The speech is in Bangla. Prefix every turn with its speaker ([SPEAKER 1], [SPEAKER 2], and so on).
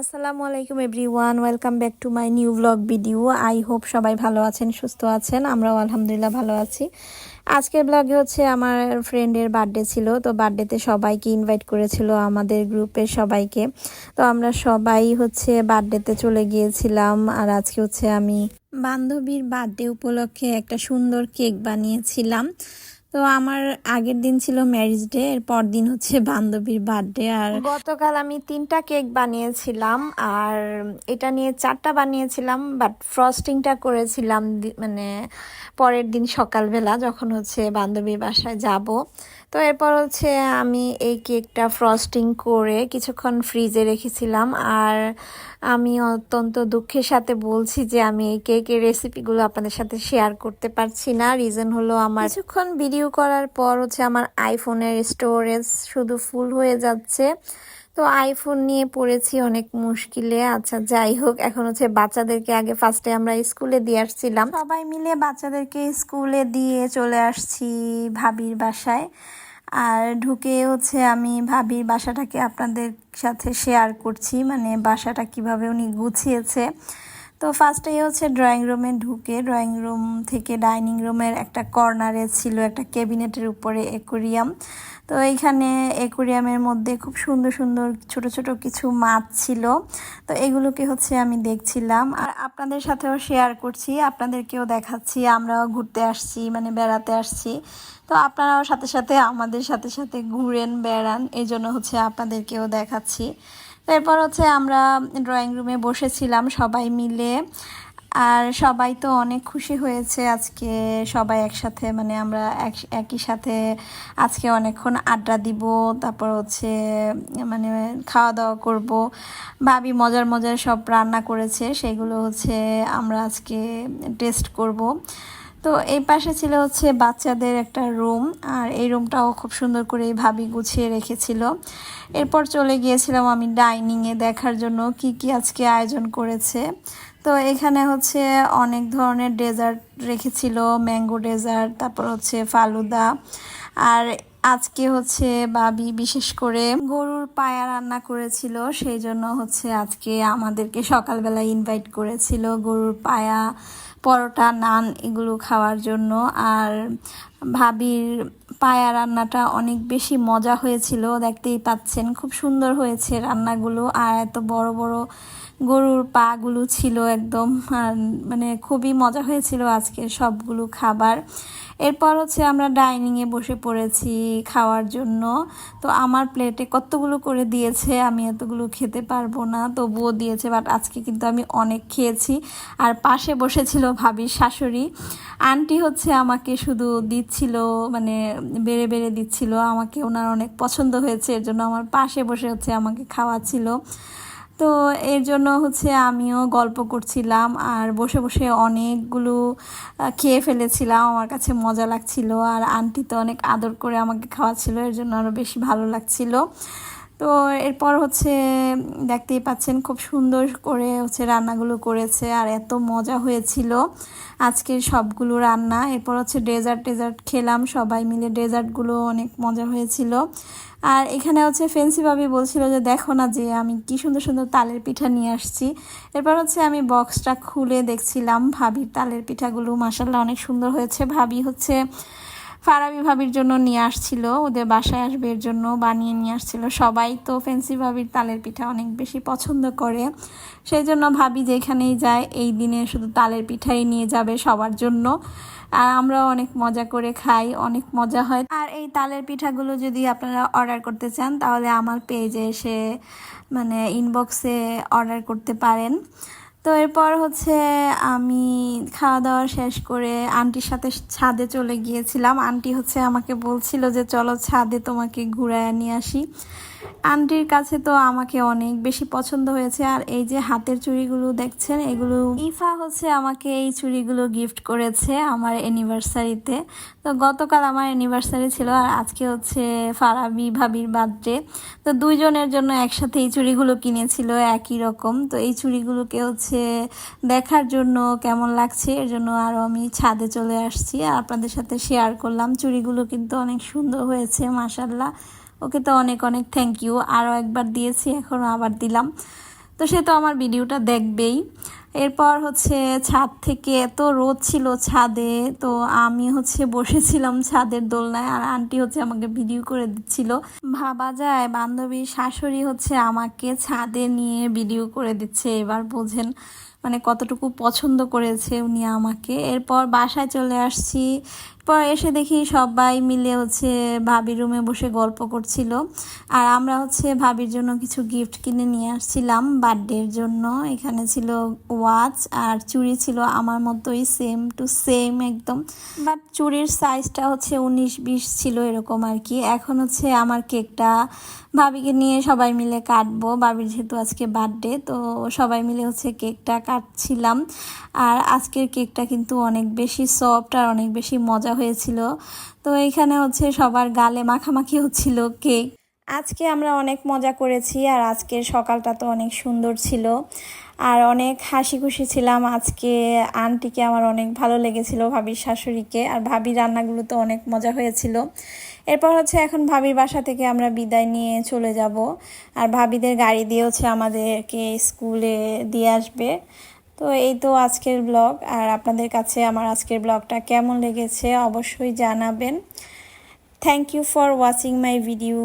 [SPEAKER 1] আসসালামু আলাইকুম everyone, welcome back to my new blog video. I hope সবাই ভালো আছেন, সুস্থ আছেন, আমরাও আলহামদুলিল্লাহ ভালো আছি। আজকের ব্লগে হচ্ছে আমার ফ্রেন্ডের বার্থডে ছিল, তো বার্থডেতে সবাইকে ইনভাইট করেছিল আমাদের গ্রুপের সবাইকে। তো আমরা সবাই হচ্ছে বার্থডেতে চলে গিয়েছিলাম, আর আজকে হচ্ছে আমি বান্ধবীর বার্থডে উপলক্ষে একটা সুন্দর কেক বানিয়েছিলাম। তো আমার আগের দিন ছিল ম্যারিজ ডে এর পর দিন হচ্ছে বান্ধবীর বার্থডে আর গতকাল আমি তিনটা কেক বানিয়েছিলাম আর এটা নিয়ে চারটা বানিয়েছিলাম বাট ফ্রস্টিংটা করেছিলাম মানে পরের দিন সকালবেলা যখন হচ্ছে বান্ধবীর বাসায় যাব। তো এরপর হচ্ছে আমি এই কেকটা ফ্রস্টিং করে কিছুক্ষণ ফ্রিজে রেখেছিলাম। আর আমি অত্যন্ত দুঃখের সাথে বলছি যে আমি এই কেকের রেসিপিগুলো আপনাদের সাথে শেয়ার করতে পারছি না। রিজন হলো আমার কিছুক্ষণ ভিডিও করার পর হচ্ছে আমার আইফোনের স্টোরেজ শুধু ফুল হয়ে যাচ্ছে। তো আইফোন নিয়ে পড়েছি অনেক মুশকিলে। আচ্ছা যাই হোক, এখন হচ্ছে বাচ্চাদেরকে আগে ফার্স্টে আমরা স্কুলে দিয়ে আসছিলাম। সবাই মিলে বাচ্চাদেরকে স্কুলে দিয়ে চলে আসছি ভাবির বাসায়। আর ঢুকে হচ্ছে আমি ভাবির বাসাটাকে আপনাদের সাথে শেয়ার করছি মানে বাসাটা কীভাবে উনি গুছিয়েছে। তো ফার্স্টেই হচ্ছে ড্রয়িং রুমে ঢুকে ড্রয়িং রুম থেকে ডাইনিং রুমের একটা কর্নারে ছিল একটা ক্যাবিনেটের উপরে অ্যাকোরিয়াম তো এইখানে অ্যাকোরিয়ামের মধ্যে খুব সুন্দর সুন্দর ছোট ছোট কিছু মাছ ছিল। তো এগুলোকে হচ্ছে আমি দেখছিলাম। আর আপনাদের সাথেও শেয়ার করছি, আপনাদেরকেও দেখাচ্ছি, আমরাও ঘুরতে আসছি মানে বেড়াতে আসছি। তো আপনারাও সাথে সাথে আমাদের সাথে সাথে ঘুরেন, বেড়ান এই জন্য হচ্ছে আপনাদেরকেও দেখাচ্ছি। তারপর হচ্ছে আমরা ড্রয়িং রুমে বসেছিলাম সবাই মিলে। আর সবাই তো অনেক খুশি হয়েছে আজকে সবাই একসাথে মানে আমরা এক, একই সাথে আজকে অনেকক্ষণ আড্ডা দিব, তারপর হচ্ছে মানে খাওয়া দাওয়া করব। ভাবি মজার মজার সব রান্না করেছে, সেগুলো হচ্ছে আমরা আজকে টেস্ট করব। তো এই পাশে ছিল হচ্ছে বাচ্চাদের একটা রুম, আর এই রুমটাও খুব সুন্দর করে ভাবি গুছিয়ে রেখেছিল। এরপর চলে গিয়েছিলাম আমি ডাইনিংয়ে দেখার জন্য কি কি আজকে আয়োজন করেছে। তো এখানে হচ্ছে অনেক ধরনের ডেজার্ট রেখেছিল, ম্যাঙ্গো ডেজার্ট, তারপর হচ্ছে ফালুদা, আর আজকে হচ্ছে বাবি বিশেষ করে গরুর পায়া রান্না করেছিল, সেই জন্য হচ্ছে আজকে আমাদেরকে সকালবেলা ইনভাইট করেছিল গরুর পায়া। পরোটা, নান এগুলো খাওয়ার জন্য। আর ভাবির পায়া রান্নাটা অনেক বেশি মজা হয়েছিল, দেখতেই পাচ্ছেন। খুব সুন্দর হয়েছে রান্নাগুলো, আর এত বড় বড় গরুর পাগুলো ছিল একদম। মানে খুবই মজা হয়েছিল আজকের সবগুলো খাবার। এরপর হচ্ছে আমরা ডাইনিংয়ে বসে পড়েছি খাওয়ার জন্য। তো আমার প্লেটে কতগুলো করে দিয়েছে আমি এতগুলো খেতে পারব না, তবুও দিয়েছে, বাট আজকে কিন্তু আমি অনেক খেয়েছি। আর পাশে বসেছিল ভাবির শাশুড়ি। আন্টি হচ্ছে আমাকে শুধু দিচ্ছিল মানে বেড়ে বেড়ে দিচ্ছিল, আমাকে ওনার অনেক পছন্দ হয়েছে, এর জন্য আমার পাশে বসে হচ্ছে আমাকে খাওয়াচ্ছিল। তো এর জন্য হচ্ছে আমিও গল্প করছিলাম আর বসে বসে অনেকগুলো খেয়ে ফেলেছিলাম, আমার কাছে মজা লাগছিল আর আন্টি তো অনেক আদর করে আমাকে খাওয়াচ্ছিল, এর জন্য আরও বেশি ভালো লাগছিল। তো এরপর হচ্ছে দেখতেই পাচ্ছেন খুব সুন্দর করে হচ্ছে রান্নাগুলো করেছে আর এত মজা হয়েছিল আজকের সবগুলো রান্না। এরপর হচ্ছে ডেজার্ট, টেজার্ট খেলাম, সবাই মিলে ডেজার্টগুলো অনেক মজা হয়েছিল। আর এখানে হচ্ছে ফেন্সি ভাবি বলছিল যে, দেখো না যে, আমি কি সুন্দর সুন্দর তালের পিঠা নিয়ে আসছি। এরপর হচ্ছে আমি বক্সটা খুলে দেখছিলাম ভাবির তালের পিঠাগুলো। মাসাল্লাহ অনেক সুন্দর হয়েছে ভাবি হচ্ছে। ফারাবি ভাবির জন্য নিয়ে আসছিল, ওদের বাসায় আসবে এর জন্য বানিয়ে নিয়ে আসছিল। সবাই তো ফেন্সি ভাবির তালের পিঠা অনেক বেশি পছন্দ করে। সেই জন্য ভাবি যেখানেই যায়, এই দিনে শুধু তালের পিঠাই নিয়ে যাবে সবার জন্য। আর আমরাও অনেক মজা করে খাই, অনেক মজা হয়। আর এই তালের পিঠাগুলো যদি আপনারা অর্ডার করতে চান, তাহলে আমার পেজে এসে মানে ইনবক্সে অর্ডার করতে পারেন। তো এরপর হচ্ছে আমি খাওয়া দাওয়া শেষ করে আন্টির সাথে ছাদে চলে গিয়েছিলাম। আন্টি হচ্ছে আমাকে বলছিল যে, চলো ছাদে তোমাকে ঘুরায় নিয়ে আসি। আন্টির কাছে তো আমাকে অনেক বেশি পছন্দ হয়েছে। আর এই যে হাতের চুড়িগুলো দেখছেন, এগুলো ইফা হচ্ছে আমাকে এই চুড়িগুলো গিফট করেছে আমার অ্যানিভার্সারিতে তো গতকাল আমার অ্যানিভার্সারি ছিল আর আজকে হচ্ছে ফারাবি ভাবির বার্থডে তো দুইজনের জন্য একসাথে এই চুড়িগুলো কিনেছিল একই রকম। তো এই চুড়িগুলোকে হচ্ছে দেখার জন্য কেমন লাগছে, এর জন্য আরও আমি ছাদে চলে আসছি। আর আপনাদের সাথে শেয়ার করলাম, চুড়িগুলো কিন্তু অনেক সুন্দর হয়েছে মাসাল্লাহ ওকে তো অনেক অনেক থ্যাংক ইউ আরও একবার দিয়েছি এখনও আবার দিলাম। তো সে তো আমার ভিডিওটা দেখবেই। এরপর হচ্ছে ছাদ থেকে এত রোদ ছিল ছাদে, তো আমি হচ্ছে বসেছিলাম ছাদের দোলনায় আর আন্টি হচ্ছে আমাকে ভিডিও করে দিচ্ছিল। ভাবা যায় বান্ধবীর শাশুড়ি হচ্ছে আমাকে ছাদে নিয়ে ভিডিও করে দিচ্ছে, এবার বোঝেন মানে কতটুকু পছন্দ করেছে উনি আমাকে। এরপর বাসায় চলে আসছি পর এসে দেখি সবাই মিলে হচ্ছে ভাবির রুমে বসে গল্প করছিল। আর আমরা হচ্ছে ভাবির জন্য কিছু গিফট কিনে নিয়ে আসছিলাম বার্থডের জন্য। এখানে ছিল ওয়াচ আর চুড়ি ছিল আমার মতোই সেম টু সেম একদম। বাট চুড়ির সাইজটা হচ্ছে উনিশ বিশ ছিল এরকম আর কি। এখন হচ্ছে আমার কেকটা ভাবিকে নিয়ে সবাই মিলে কাটবো। ভাবির যেহেতু আজকে বার্থডে তো সবাই মিলে হচ্ছে কেকটা কাটছিলাম। আর আজকের কেকটা কিন্তু অনেক বেশি সফট আর অনেক বেশি মজা হয়েছিল। তো এখানে হচ্ছে সবার গালে মাখামাখি হচ্ছিল কেক। আজকে আমরা অনেক মজা করেছি আর আজকের সকালটা তো অনেক সুন্দর ছিল। আর অনেক হাসি খুশি ছিলাম। আজকে আন্টিকে আমার অনেক ভালো লেগেছিল, ভাবির শাশুড়িকে। আর ভাবির রান্নাগুলো তো অনেক মজা হয়েছিল। এরপর হচ্ছে এখন ভাবির বাসা থেকে আমরা বিদায় নিয়ে চলে যাব। আর ভাবিদের গাড়ি দিয়ে হচ্ছে আমাদেরকে স্কুলে দিয়ে আসবে। তো এই তো আজকের ব্লগ। আর আপনাদের কাছে আমার আজকের ব্লগটা কেমন লেগেছে অবশ্যই জানাবেন। Thank you for watching my video